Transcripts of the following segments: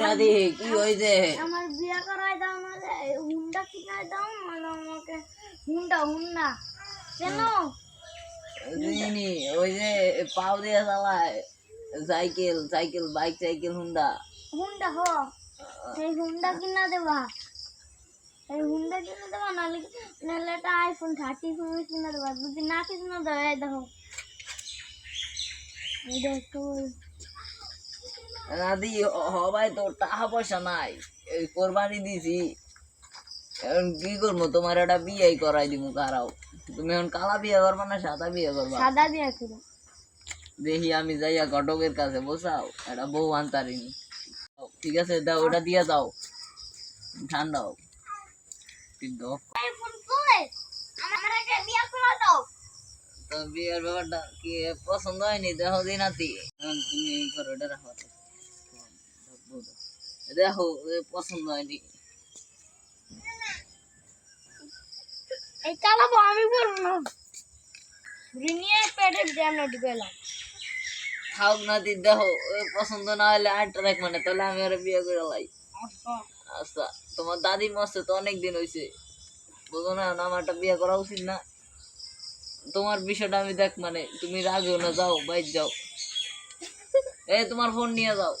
রাধি কি হয়েছে? আমার বিয়ে করাই দাও না হুন্ডা কিনাই দাও মানে আমাকে হুন্ডা হুন্ডা। কেন? ওই যে পাও দিয়ে চালায় cycle cycle bike cycle Honda. Honda হ এই হুন্ডা কিনা দেবা। এই হুন্ডা কিনা দেবা নাহলে নাহলে একটা আইফোন থার্টি ফোর কিনা দেবা। যদি না কিনা এই দেখো। দেখো রাধি হবাই তো টাকা পয়সা নাই। এই কোরবানি দিছি। এখন কি করব? তোমার একটা বিয়ে করাই দিব কারাও। তুমি এখন কালা বিয়ে করবা না সাদা বিয়ে করবা? সাদা বিয়ে করো দেখি আমি যাইয়া ঘটকের কাছে বসাও একটা বউ আনতারিনি ঠিক আছে দাও ওটা দিয়ে দাও। ঠান্ডা হোক কিন্তু বিয়ের ব্যাপারটা কি পছন্দ হয়নি? দেখো দিনাতি। তুমি এই করো এটা রাখো। দেখো পছন্দ হয়নি। এই চালাবো আমি বলব না। ছুরি নিয়ে পেটের জ্যামে ঢুকেলাম খাও না দি দেখো পছন্দ না হলে আরেকটা দেখ মানে তাহলে আমি আর বিয়ে করে লাই। আচ্ছা। তোমার দাদি মরছে তো অনেক দিন বুঝো না না, আমার বিয়ে করা উচিত না। তোমার বিষয়টা আমি দেখ মানে তুমি রাগেও না যাও বাইর যাও। এই তোমার ফোন নিয়ে যাও।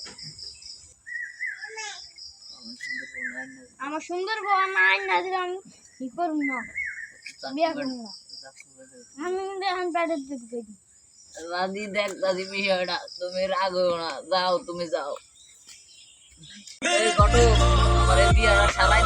আমার সুন্দর বউ আমার আইন না দিলে আমি কি করব না করব না আমি কিন্তু এখন পেটের দেখ দাদি বিষয়টা, তুমি রাগেও না, যাও, তুমি যাও। ঘটক, আমার বিয়ারা বিয়ে